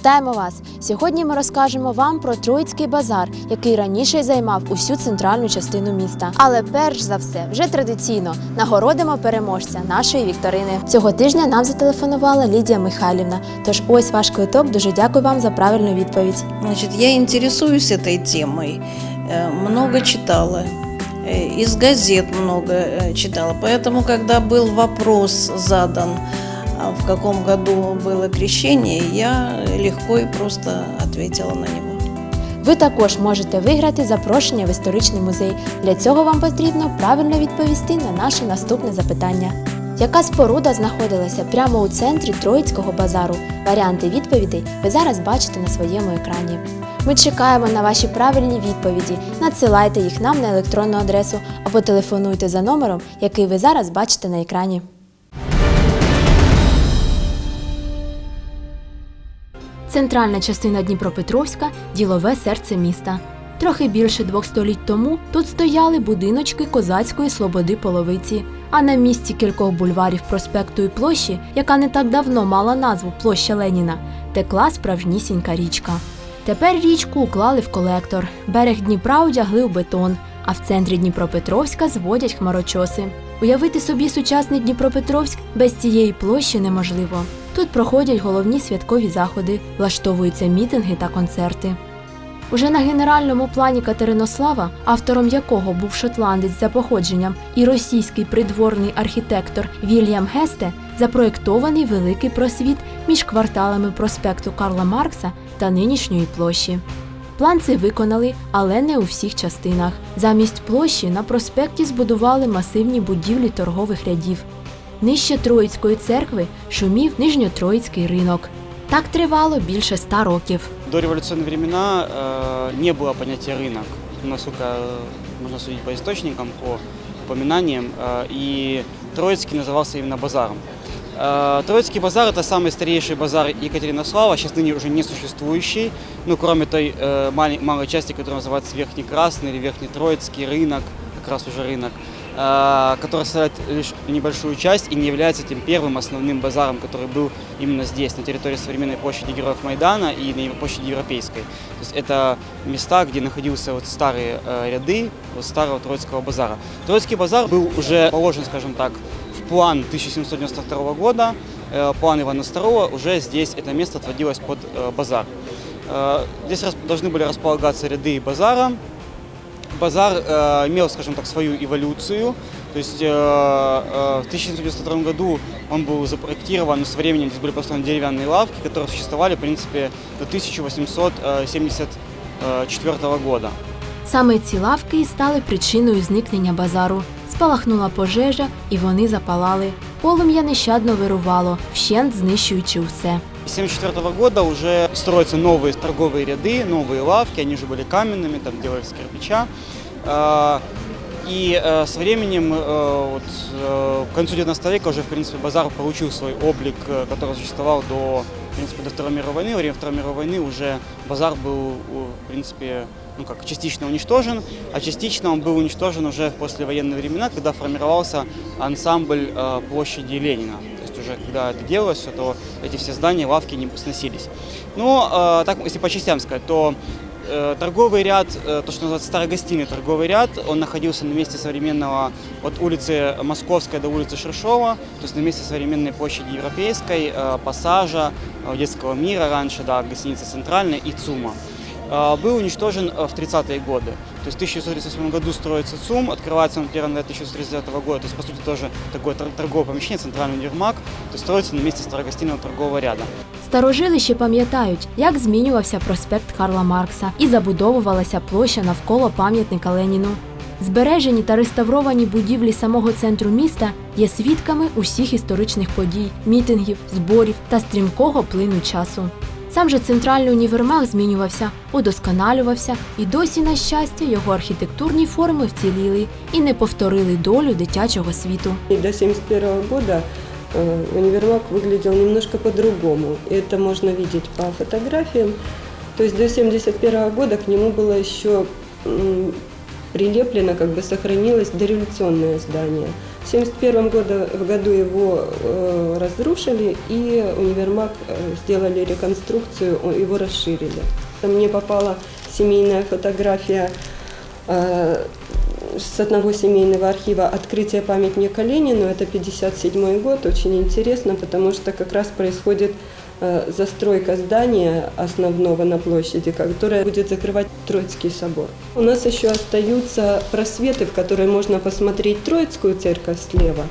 Вітаємо вас! Сьогодні ми розкажемо вам про Троїцький базар, який раніше займав усю центральну частину міста. Але перш за все, вже традиційно нагородимо переможця нашої вікторини. Цього тижня нам зателефонувала Лідія Михайлівна. Тож ось ваш квиток. Дуже дякую вам за правильну відповідь. Значит, я интересуюсь этой темой, э, много читала, э, из газет много э, читала. Поэтому, когда был вопрос задан, а в каком году было крещение, я легко и просто ответила на него. Ви також можете виграти запрошення в історичний музей. Для цього вам потрібно правильно відповісти на наше наступне запитання. Яка споруда знаходилася прямо у центрі Троїцького базару? Варіанти відповідей ви зараз бачите на своєму екрані. Ми чекаємо на ваші правильні відповіді. Надсилайте їх нам на електронну адресу або телефонуйте за номером, який ви зараз бачите на екрані. Центральна частина Дніпропетровська ділове серце міста. Трохи більше двох століть тому тут стояли будиночки козацької слободи половиці. А на місці кількох бульварів проспекту і площі, яка не так давно мала назву Площа Леніна, текла справжнісінька річка. Тепер річку уклали в колектор, берег Дніпра одягли у бетон, а в центрі Дніпропетровська зводять хмарочоси. Уявити собі сучасний Дніпропетровськ без цієї площі неможливо. Тут проходять головні святкові заходи, влаштовуються мітинги та концерти. Уже на генеральному плані Катеринослава, автором якого був шотландець за походженням і російський придворний архітектор Вільям Гесте, запроєктований великий просвіт між кварталами проспекту Карла Маркса та нинішньої площі. План цей виконали, але не у всіх частинах. Замість площі на проспекті збудували масивні будівлі торгових рядів Нижче Троїцької церкви шумів Нижньотроїцький ринок. Так тривало більше ста років. До революционные времена э, не было понятия рынок, насколько э, можно судить по источникам, по упоминаниям, э, и Троицкий назывался именно базаром. Э, Троицкий базар – это самый старейший базар Екатеринослава, сейчас ныне уже не существующий, ну, кроме той э, малой, малой части, которая называется Верхний Красный или Верхний Троицкий рынок, как раз уже рынок, э, который составляет лишь небольшую часть и не является тем первым основным базаром, который был именно здесь, на территории современной площади Героев Майдана и на площади Европейской. То есть это места, где находился вот старые э, ряды вот старого Троицкого базара. Троицкий базар был уже положен, скажем так, в план 1792 года, э, план Ивана II, уже здесь это место отводилось под э, базар. Э, Здесь рас- должны были располагаться ряды базара, базар э, имел, скажем так, свою эволюцию. То есть э, э, в 1792 году он был запроектирован, но со временем здесь были построены деревянные лавки, которые существовали, в принципе, до 1874 года. Саме ці лавки і стали причиною зникнення базару. Спалахнула пожежа, і вони запалали. Полум'я нещадно вирувало, вщент знищуючи усе. С 1974 года уже строятся новые торговые ряды, новые лавки, они уже были каменными, там делали из кирпича. А, И э, со временем, э, вот, э, к концу 19 века уже, в принципе, базар получил свой облик, э, который существовал до, в принципе, до Второй мировой войны. Во время Второй мировой войны уже базар был, в принципе, ну как, частично уничтожен, а частично он был уничтожен уже в послевоенные времена, когда формировался ансамбль э, площади Ленина. То есть уже когда это делалось, всё, то эти все здания, лавки не сносились. Но э, так, если по частям сказать, то э, торговый ряд, э, то, что называется старогостиный торговый ряд, он находился на месте современного, от улицы Московской до улицы Шершова, то есть на месте современной площади Европейской, э, Пассажа, э, Детского мира раньше, да, гостиница Центральная и ЦУМа. Э, Был уничтожен э, в 30-е годы. То есть в 1938 году строится ЦУМ, открывается он 1 января 1939 года, то есть по сути тоже такое тор- торговое помещение, центральный универмаг, то есть строится на месте старогостиного торгового ряда. Старожили ще пам'ятають, як змінювався проспект Карла Маркса і забудовувалася площа навколо пам'ятника Леніну. Збережені та реставровані будівлі самого центру міста є свідками усіх історичних подій, мітингів, зборів та стрімкого плину часу. Сам же центральний універмаг змінювався, удосконалювався, і досі, на щастя, його архітектурні форми вціліли і не повторили долю дитячого світу. И до 1971 года э, универмаг выглядел немножко по-другому. И это можно видеть по фотографиям. То есть до 1971 года к нему было еще м, прилеплено, как бы сохранилось дореволюционное здание. В 1971 году, в году его э, разрушили и универмаг э, сделали реконструкцию, о, его расширили. Мне попала семейная фотография э, с одного семейного архива «Открытие памятника Ленину». Это 57 год, очень интересно, потому что как раз происходит э, застройка здания основного на площади, которое будет закрывать Троицкий собор. У нас еще остаются просветы, в которые можно посмотреть Троицкую церковь слева,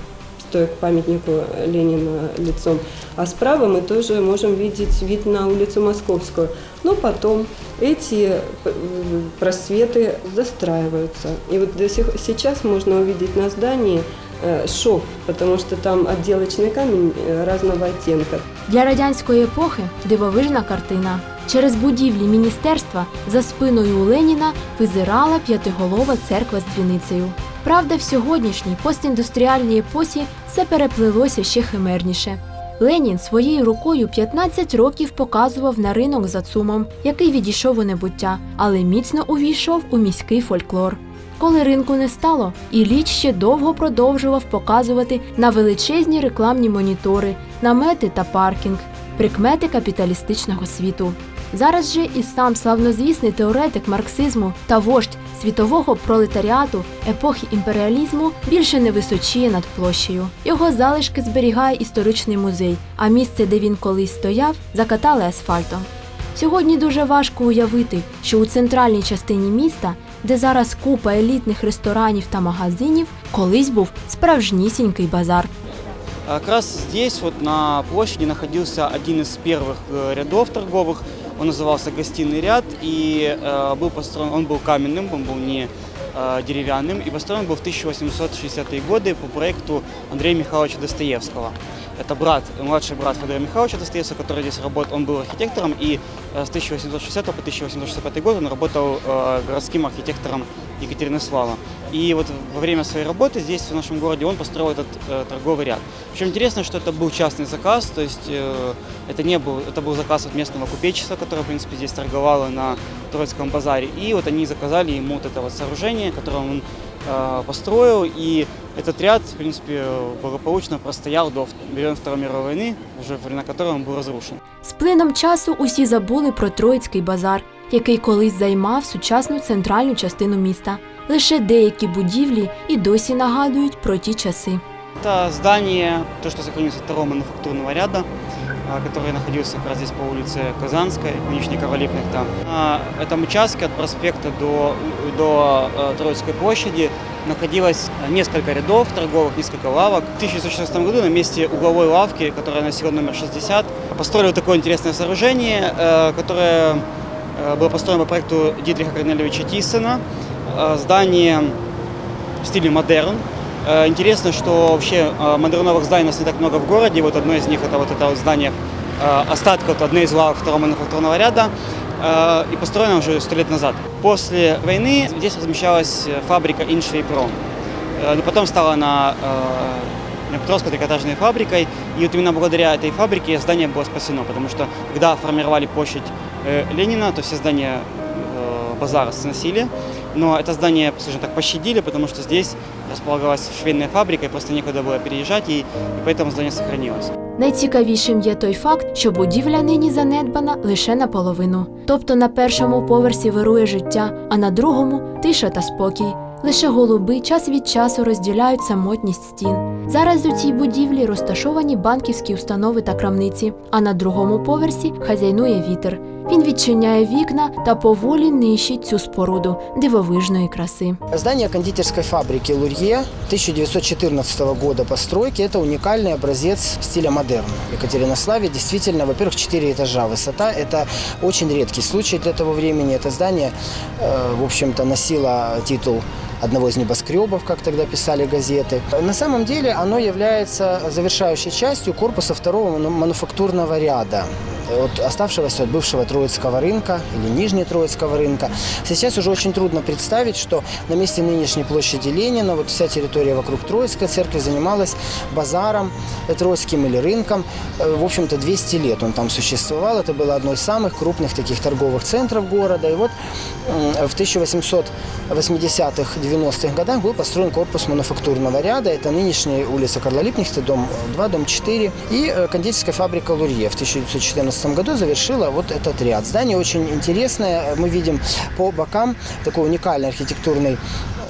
стоя к памятнику Ленина лицом, а справа мы тоже можем видеть вид на улицу Московскую. Но потом эти э, просветы застраиваются. И вот до сих, сейчас можно увидеть на здании э, шов, потому что там отделочный камень э, разного оттенка. Для радянської епохи дивовижна картина. Через будівлі міністерства за спиною у Леніна визирала п'ятиголова церква з дзвіницею. Правда, в сьогоднішній постіндустріальній епосі все переплилося ще химерніше. Ленін своєю рукою 15 років показував на ринок за цумом, який відійшов у небуття, але міцно увійшов у міський фольклор. Коли ринку не стало, Ілліч ще довго продовжував показувати на величезні рекламні монітори, намети та паркінг, прикмети капіталістичного світу. Зараз же і сам славнозвісний теоретик марксизму та вождь світового пролетаріату епохи імперіалізму більше не височіє над площею. Його залишки зберігає історичний музей, а місце, де він колись стояв, закатали асфальтом. Сьогодні дуже важко уявити, що у центральній частині міста, де зараз купа елітних ресторанів та магазинів, колись був справжнісінький базар. А Как раз здесь, вот на площади, находился один из первых э, рядов торговых. Он назывался «Гостиный ряд», и э, был построен, он был каменным, он был не э, деревянным, и построен был в 1860-е годы по проекту Андрея Михайловича Достоевского. Это брат, младший брат Федора Михайловича Достоевского, который здесь работал, он был архитектором, и э, с 1860 по 1865 год он работал э, городским архитектором Екатеринослава. И вот во время своей работы здесь, в нашем городе, он построил этот э, торговый ряд. Причем интересно, что это был частный заказ, то есть э, это не был, это был заказ от местного купечества, которое, в принципе, здесь торговало на Троицком базаре. И вот они заказали ему вот это вот сооружение, которое он э, построил, и этот ряд, в принципе, благополучно простоял до времен Второй мировой войны, уже во времена которой он был разрушен. З плином часу усі забули про Троїцький базар, який колись займав сучасну центральну частину міста. Лише деякі будівлі і досі нагадують про ті часи. Это здание, то, что сохранилось от второго мануфактурного ряда, а, который находился как раз здесь по улице Казанской, Конечникова Липных там. На этом участке от проспекта до, до э, Троицкой площади находилось несколько рядов торговых, несколько лавок. В 1916 году на месте угловой лавки, которая носила номер 60, построили вот такое интересное сооружение, э, которое э, было построено по проекту Дитриха Корнелевича Тиссена. Э, Здание в стиле модерн. Э, Интересно, что вообще модерновых зданий у нас не так много в городе. Вот одно из них это вот это вот здание остатка вот одной из лавок второго мануфактурного ряда. И построено уже сто лет назад. После войны здесь размещалась фабрика Иншвейпром. Но потом стала она Петровской трикотажной фабрикой. И вот именно благодаря этой фабрике здание было спасено, потому что когда формировали площадь э, Ленина, то все здания э, базара сносили. Но это здание, скажем так, пощадили, потому что здесь располагалась швейная фабрика, и просто некуда было переезжать, и, и поэтому здание сохранилось. Найцікавішим є той факт, що будівля нині занедбана лише наполовину. Тобто на першому поверсі вирує життя, а на другому тиша та спокій. Лише голуби час від часу розділяють самотність стін. Зараз у цій будівлі розташовані банківські установи та крамниці, а на другому поверсі хазяйнує вітер. Він відчиняє вікна та поволі нищить цю споруду дивовижної краси. Здание кондитерской фабрики «Лурье» 1914 года постройки – это уникальный образец стиля модерн. В Екатеринославе действительно, во-первых, 4 этажа высота. Это очень редкий случай для того времени. Это здание, э, в общем-то, носило титул одного из небоскребов, как тогда писали газеты. На самом деле оно является завершающей частью корпуса второго ману- мануфактурного ряда. От оставшегося от бывшего Троицкого рынка или Нижнетроицкого рынка. Сейчас уже очень трудно представить, что на месте нынешней площади Ленина вот вся территория вокруг Троицкой церкви занималась базаром Троицким или рынком. Э, В общем-то, 200 лет он там существовал. Это было одно из самых крупных таких торговых центров города. И вот в 1880-х, 90-х годах был построен корпус мануфактурного ряда. Это нынешняя улица Карла Липнихта, дом 2, дом 4. И э, кондитерская фабрика «Лурье» в 1914 году завершила вот этот ряд. Здание очень интересное. Мы видим по бокам такой уникальный архитектурный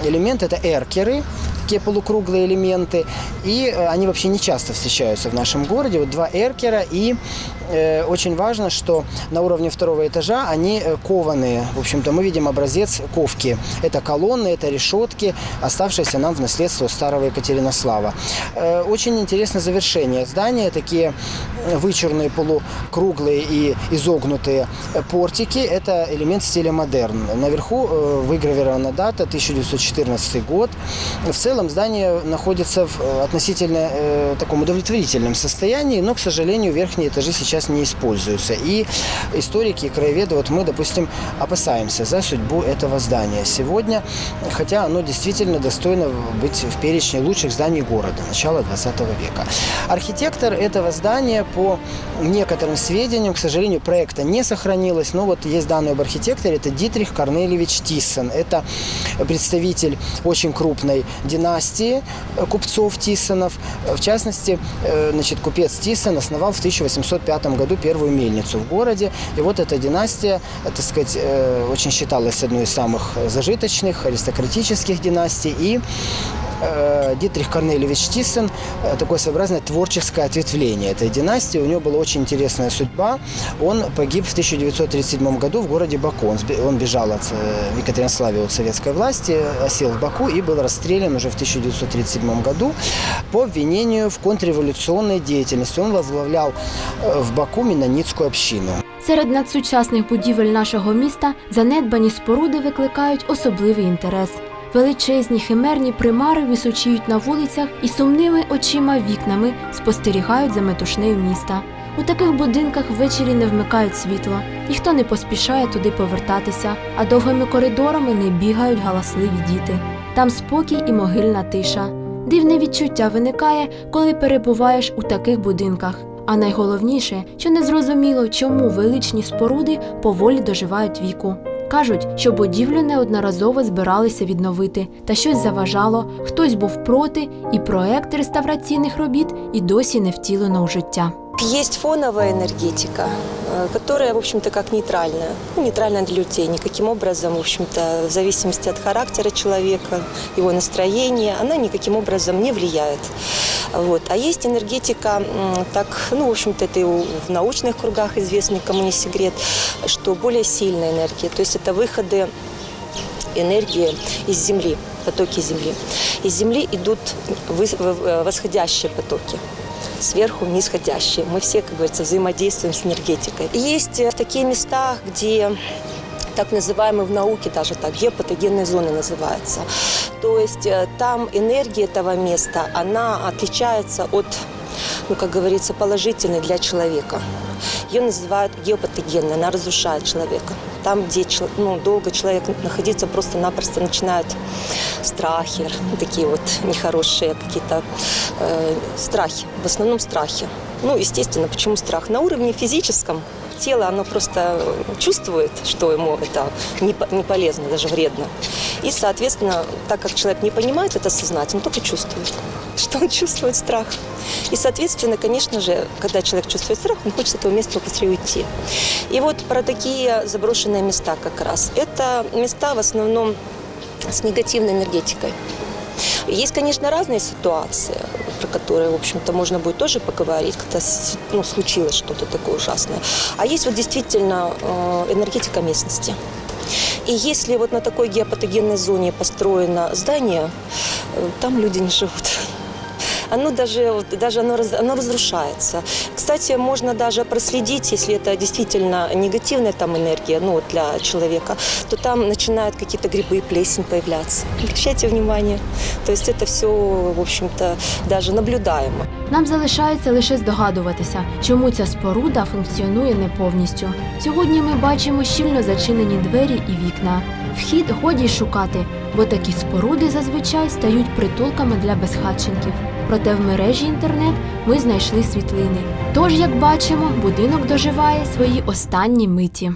элемент. Это эркеры, такие полукруглые элементы. И э, они вообще не часто встречаются в нашем городе. Вот два эркера. И э, очень важно, что на уровне второго этажа они э, кованые. В общем-то, мы видим образец ковки. Это колонны, это решетки, оставшиеся нам в наследство старого Екатеринослава. Э, очень интересно завершение здания. Такие вычурные полукруглые и изогнутые портики. Это элемент стиля модерн. Наверху э, выгравирована дата 1914 год. В целом здание находится в э, относительно э, таком удовлетворительном состоянии, но, к сожалению, верхние этажи сейчас не используются. И историки, и краеведы, вот мы, допустим, опасаемся за судьбу этого здания сегодня, хотя оно действительно достойно быть в перечне лучших зданий города начала 20 века. Архитектор этого здания, по некоторым сведениям, к сожалению, проекта не сохранилось, но вот есть данные об архитекторе, это Дитрих Корнельевич Тиссен. Это представитель очень крупной династии э, купцов Тиссонов. В частности, э, значит, купец Тиссон основал в 1805 году первую мельницу в городе. И вот эта династия, э, так сказать, э, очень считалась одной из самых зажиточных аристократических династий. И э, Дитрих Корнельевич Тиссен э, такое своеобразное творческое ответвление этой династии. У него была очень интересная судьба. Он погиб в 1937 году в городе Баку. Он, сбе- он бежал от, э, в Екатеринославе от советской власти, осел в Баку и был расстрелян уже в 1937 году по обвинению в контрреволюционной деятельности. Он возглавлял э, в Баку менонитскую общину. Серед надсучасних будівель нашого міста занедбані споруди викликають особливий інтерес. Величезні химерні примари височіють на вулицях і сумними очима вікнами спостерігають за метушнею міста. У таких будинках ввечері не вмикають світло, ніхто не поспішає туди повертатися, а довгими коридорами не бігають галасливі діти. Там спокій і могильна тиша. Дивне відчуття виникає, коли перебуваєш у таких будинках. А найголовніше, що незрозуміло, чому величні споруди поволі доживають віку. Кажуть, що будівлю неодноразово збиралися відновити, та щось заважало, хтось був проти, і проект реставраційних робіт і досі не втілено у життя. Есть фоновая энергетика, э, которая, в общем-то, как нейтральная. Ну, нейтральная для людей. Никаким образом, в общем-то, в зависимости от характера человека, его настроения, она никаким образом не влияет. Вот. А есть энергетика, м, так, ну, в общем-то, это и у- в научных кругах известный, кому не секрет, что более сильная энергия. То есть это выходы энергии из Земли, потоки Земли. Из Земли идут вы- в- восходящие потоки сверху нисходящие. Мы все, как говорится, взаимодействуем с энергетикой. И Есть э, такие места, где так называемые в науке даже так, геопатогенные зоны называются. То есть э, там энергия этого места, она отличается от, ну, как говорится, положительной для человека. Ее называют геопатогенной, она разрушает человека. Там, где ну, долго человек находится, просто-напросто начинают страхи, такие вот нехорошие какие-то э, страхи, в основном страхи. Ну, естественно, почему страх? На уровне физическом тело, оно просто чувствует, что ему это не, по- не полезно, даже вредно. И, соответственно, так как человек не понимает это сознательно, он только чувствует, что он чувствует страх. И, соответственно, конечно же, когда человек чувствует страх, он хочет с этого места побыстрее уйти. И вот про такие заброшенные места как раз. Это места в основном с негативной энергетикой. Есть, конечно, разные ситуации, про которые, в общем-то, можно будет тоже поговорить, когда с- ну, случилось что-то такое ужасное. А есть вот действительно э, энергетика местности. И если вот на такой геопатогенной зоне построено здание, э, там люди не живут. оно даже, вот, даже оно, раз- оно разрушается. Кстати, можно даже проследить, если это действительно негативная там энергия, ну, вот для человека, то там начинают какие-то грибы и плесень появляться. Обращайте внимание. То есть это все, в общем-то, даже наблюдаемо. Нам залишається лише здогадуватися, чому ця споруда функціонує не повністю. Сьогодні ми бачимо щільно зачинені двері і вікна. Вхід годі й шукати, бо такі споруди зазвичай стають притулками для безхатченків. Проте в мережі інтернет ми знайшли світлини. Тож, як бачимо, будинок доживає свої останні миті.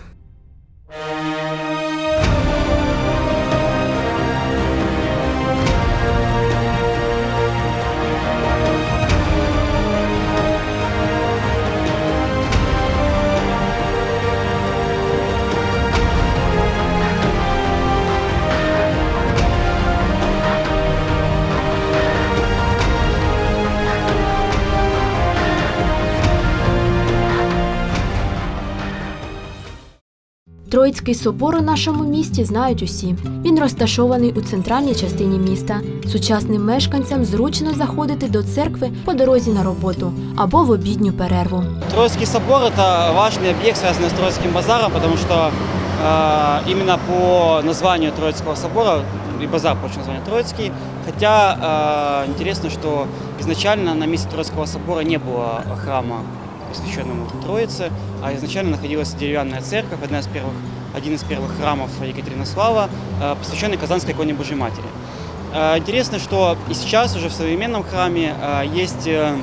Троїцький собор у нашому місті знають усі. Він розташований у центральній частині міста. Сучасним мешканцям зручно заходити до церкви по дорозі на роботу або в обідню перерву. Троицкий собор – это важный объект, связанный с Троицким базаром, потому что э, именно по названию Троицкого собора, и базар получил название Троицкий, хотя э, интересно, что изначально на месте Троицкого собора не было храма, посвященному Троице, а изначально находилась деревянная церковь, одна из первых, один из первых храмов Екатеринослава, э, посвященный Казанской иконе Божьей Матери. Э, Интересно, что и сейчас уже в современном храме э, есть э,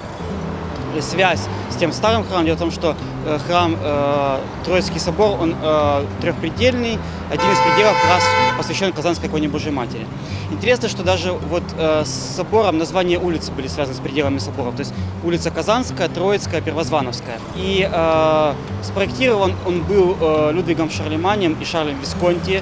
связь с тем старым храмом. Дело в том, что э, храм э, Троицкий собор, он э, трехпредельный, один из пределов как раз посвящен Казанской иконе Божьей Матери. Интересно, что даже вот э, с собором названия улицы были связаны с пределами соборов. То есть улица Казанская, Троицкая, Первозвановская. И э, спроектирован он был э, Людвигом Шарлеманем и Шарлем Висконти, э,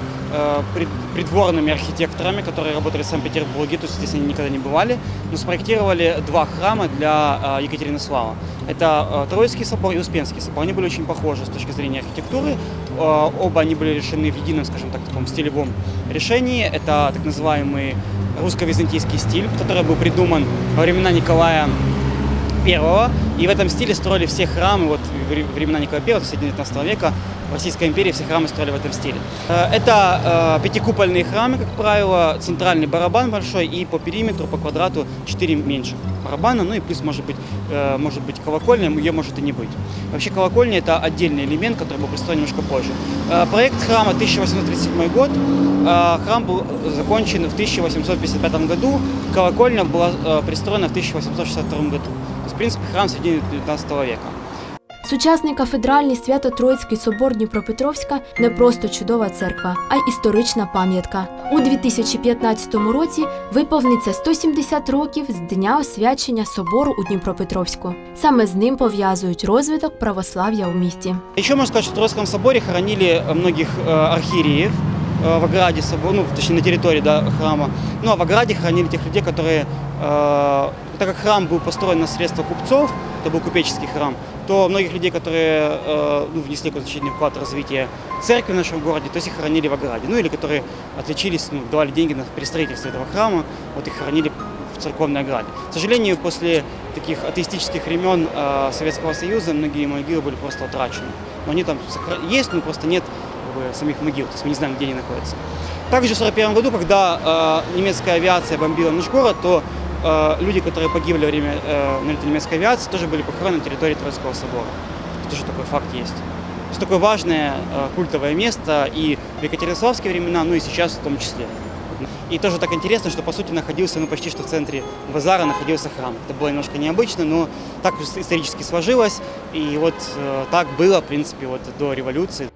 придворными архитекторами, которые работали в Санкт-Петербурге, то есть здесь они никогда не бывали, но спроектировали два храма для э, Екатеринослава. Это э, Троицкий собор и Успенский собор. Они были очень похожи с точки зрения архитектуры. Э, Оба они были решены в едином, скажем так, таком стилевом решении. Это так называемый русско-византийский стиль, который был придуман во времена Николая первого. И в этом стиле строили все храмы, вот в вре- времена Николая I, середины 19 века, в Российской империи все храмы строили в этом стиле. Э, Это э, пятикупольные храмы, как правило, центральный барабан большой и по периметру, по квадрату 4 меньших барабана, ну и плюс может быть, э, может быть колокольня, ее может и не быть. Вообще колокольня это отдельный элемент, который был построен немножко позже. Э, Проект храма 1837 год, Э, храм был закончен в 1855 году, колокольня была э, пристроена в 1862 году. То есть, в принципе, храм середины 19 века. Сучасний кафедральний Свято-Троїцький собор Дніпропетровська не просто чудова церква, а й історична пам'ятка. У 2015 році виповниться 170 років з дня освячення собору у Дніпропетровську. Саме з ним пов'язують розвиток православ'я у місті. Еще можно сказать, что в Троицком соборе хоронили э, многих э, архиереев э, в ограде собора, ну, точнее, на территории да, храма. Ну, а в ограде хоронили тех людей, которые, э, так как храм был построен на средства купцов, это был купеческий храм, то многих людей, которые э, ну, внесли какой-то значительный вклад в развитие церкви в нашем городе, то есть их хоронили в ограде. Ну, или которые отличились, ну, давали деньги на перестроительство этого храма, вот их хоронили в церковной ограде. К сожалению, после таких атеистических времен э, Советского Союза многие могилы были просто утрачены. Но они там есть, но просто нет как бы, самих могил, то есть мы не знаем, где они находятся. Также в 1941 году, когда э, немецкая авиация бомбила наш город, то люди, которые погибли во время э, налета немецкой авиации, тоже были похоронены на территории Троицкого собора. Тоже такой факт есть. То есть такое важное э, культовое место и в Екатеринославские времена, ну и сейчас в том числе. И тоже так интересно, что по сути находился, ну почти что в центре базара находился храм. Это было немножко необычно, но так исторически сложилось. И вот э, так было, в принципе, вот до революции.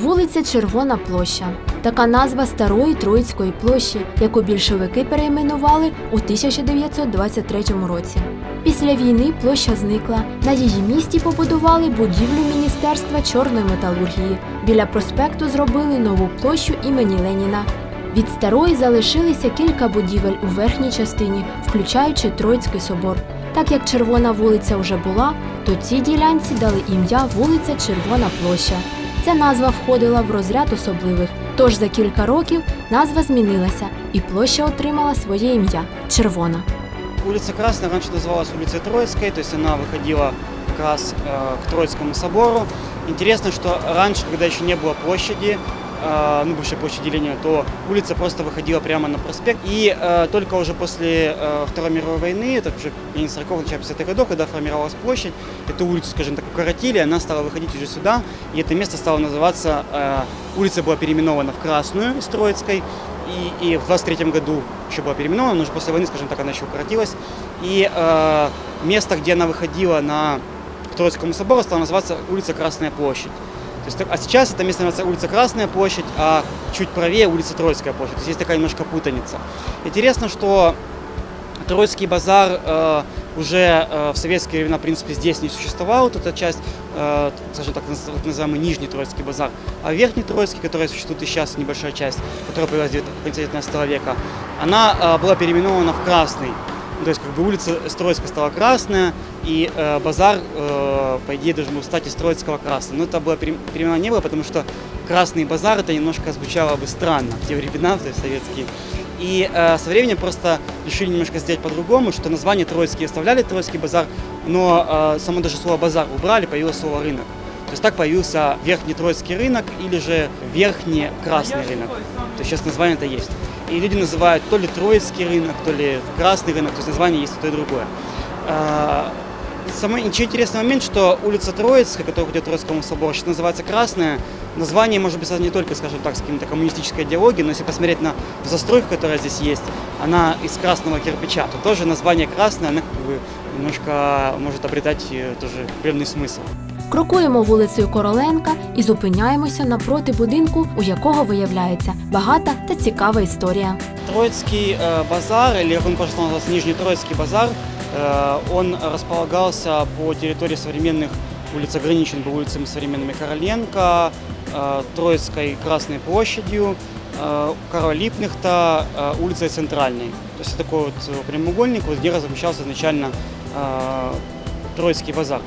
Вулиця Червона площа. Така назва старої Троїцької площі, яку більшовики перейменували у 1923 році. Після війни площа зникла. На її місці побудували будівлю Міністерства чорної металургії. Біля проспекту зробили нову площу імені Леніна. Від старої залишилися кілька будівель у верхній частині, включаючи Троїцький собор. Так як Червона вулиця вже була, то цій ділянці дали ім'я вулиця Червона площа Ця назва входила в розряд особливих. Тож за кілька років назва змінилася, і площа отримала своє ім'я Червона. улица Красная раньше называлась улицей Троицкой, то есть она выходила как раз э, к Троицкому собору. Интересно, что раньше, когда еще не было площади, э, ну, бывшей площади Ленина, то улица просто выходила прямо на проспект. И э, только уже после э, Второй мировой войны, это уже конец 40-х, начало 50-х годов, когда формировалась площадь, эту улицу, скажем так, укоротили, она стала выходить уже сюда, и это место стало называться, э, улица была переименована в Красную из Троицкой, и, и в 23 году еще была переименована, но уже после войны, скажем так, она еще укоротилась. И э, место, где она выходила на Троицкому собору, стало называться улица Красная площадь. То есть, так- а сейчас это место называется улица Красная площадь, а чуть правее улица Троицкая площадь. То есть есть такая немножко путаница. Интересно, что Троицкий базар э, уже э, в советские времена, в принципе, здесь не существовал. Вот эта часть, э, скажем так, наз- так называемый Нижний Троицкий базар. А Верхний Троицкий, который существует и сейчас, небольшая часть, которая появилась в 9 в конце 19 века, она э, была переименована в Красный. Ну, То есть, как бы улица Троицкая стала красная, и э, базар, э, по идее, должен был стать из Троицкого красным. Но это было пере- переименовано не было, потому что красный базар это немножко звучало бы странно в те времена, то есть советские. И э, со временем просто решили немножко сделать по-другому, что название Троицкий оставляли Троицкий базар, но э, само даже слово базар убрали, появилось слово рынок. То есть так появился Верхний Троицкий рынок или же Верхний Красный рынок. То есть сейчас название это есть. И люди называют то ли Троицкий рынок, то ли Красный рынок, то есть название есть то и другое. А, Самый еще интересный момент, что улица Троицкая, которая идет к Троицкому собору, сейчас называется Красная. Название может быть связано не только, скажем так, с каким-то коммунистической идеологией, но если посмотреть на застройку, которая здесь есть, она из красного кирпича, то тоже название Красное, оно как бы немножко может обретать э, тоже певний смысл. Крокуємо вулицею Короленка і зупиняємося напроти будинку, у якого виявляється багата та цікава історія. Троицкий э, базар, или как он просто назывался, Нижний Троицкий базар, э, он располагался по территории современных улиц, ограничен был улицами современными Короленко, э, Троицкой Красной площадью, э, Карла Липнихта, э, улицей Центральной. То есть это такой вот э, прямоугольник, вот где размещался изначально э, Троицкий базар.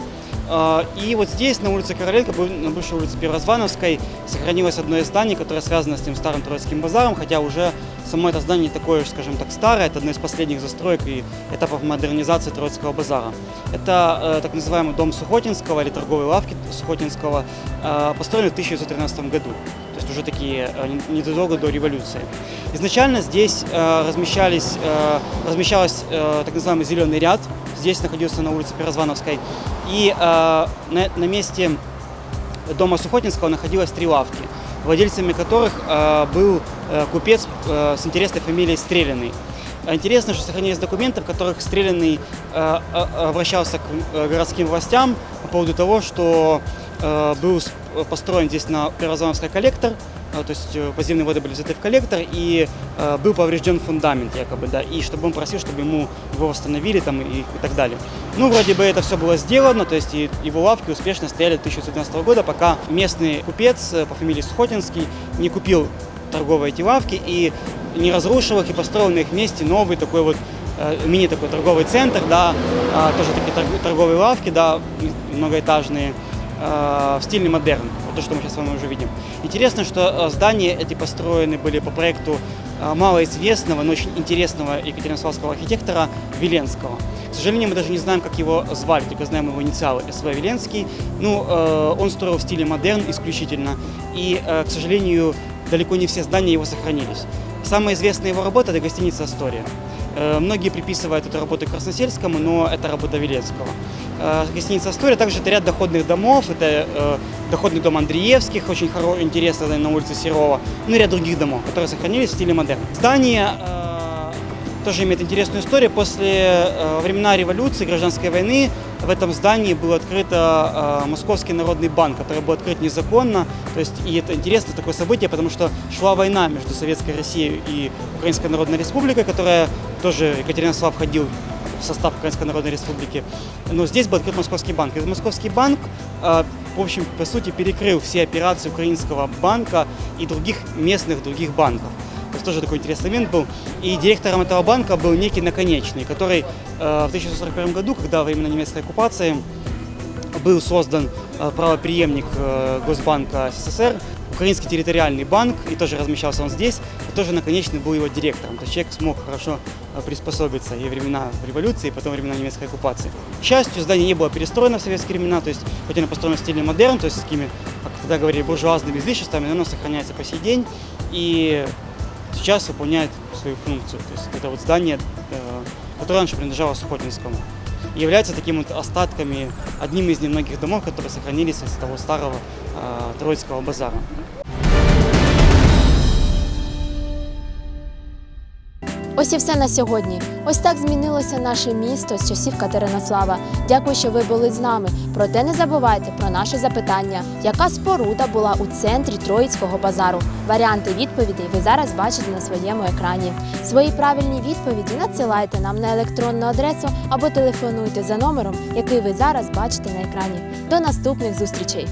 А, И вот здесь, на улице Короленко, на бывшей улице Первозвановской, сохранилось одно из зданий, которое связано с тем старым Троицким базаром, хотя уже само это здание не такое, скажем так, старое, это одно из последних застроек и этапов модернизации Троицкого базара. Это э, так называемый дом Сухотинского или торговые лавки Сухотинского, э, построенный в 1913 году. То есть уже такие э, не- незадолго до революции. Изначально здесь э, размещались, э, размещалась так называемый зеленый ряд. Здесь находился на улице Первозвановской. И э, на, на месте дома Сухотинского находилось три лавки, владельцами которых э, был э, купец э, с интересной фамилией Стреляный. Интересно, что сохранились документы, в которых Стреляный э, обращался к э, городским властям по поводу того, что э, был построен здесь на Первозвановской коллектор, то есть э, подземные воды были взяты в коллектор, и э, был поврежден фундамент якобы, да, и чтобы он просил, чтобы ему его восстановили там и, и так далее. Ну, вроде бы это все было сделано, то есть и его лавки успешно стояли до 1919 года, пока местный купец э, по фамилии Сухотинский не купил торговые эти лавки и не разрушил их и построил на их месте новый такой вот мини такой торговый центр, да, а, тоже такие торг- торговые лавки, да, многоэтажные, в стиле модерн, то, что мы сейчас с вами уже видим. Интересно, что э, здания эти построены были по проекту э, малоизвестного, но очень интересного екатеринославского архитектора Веленского. К сожалению, мы даже не знаем, как его звали, только знаем его инициалы СВ Веленский. Ну, э, он строил в стиле модерн исключительно, и, к сожалению, далеко не все здания его сохранились. Самая известная его работа – это гостиница «Астория». Э, Многие приписывают эту работу Красносельскому, но это работа Веленского. Э, Гостиница «Астория» также это ряд доходных домов. Это э, доходный дом Андреевских, очень хоро- интересный на улице Серова, ну и ряд других домов, которые сохранились в стиле модерн. Здание э, тоже имеет интересную историю. После э, времена революции, гражданской войны в этом здании был открыт э, Московский народный банк, который был открыт незаконно. То есть, и это интересное такое событие, потому что шла война между Советской Россией и Украинской Народной Республикой, которая тоже Екатеринослав входил в состав Украинской Народной Республики. Но здесь был открыт Московский банк. И Московский банк, э, в общем, по сути, перекрыл все операции Украинского банка и других местных других банков. Тоже такой интересный момент был. И директором этого банка был некий Наконечный, который э, в 1941 году, когда во времена немецкой оккупации был создан э, правопреемник э, Госбанка СССР, Украинский территориальный банк, и тоже размещался он здесь, тоже наконечный был его директором. То есть человек смог хорошо э, приспособиться и времена революции, и потом времена немецкой оккупации. К счастью, здание не было перестроено в советские времена, то есть хоть оно построено в стиле модерн, то есть с такими, как тогда говорили, буржуазными излишествами, но оно сохраняется по сей день и сейчас выполняет свою функцию. То есть это вот здание, э, которое раньше принадлежало Сухотинскому. И является таким вот остатками, одним из немногих домов, которые сохранились из того старого э, Троицкого базара. Ось і все на сьогодні. Ось так змінилося наше місто з часів Катеринослава. Дякую, що ви були з нами. Проте не забувайте про наше запитання, яка споруда була у центрі Троїцького базару. Варіанти відповідей ви зараз бачите на своєму екрані. Свої правильні відповіді надсилайте нам на електронну адресу або телефонуйте за номером, який ви зараз бачите на екрані. До наступних зустрічей!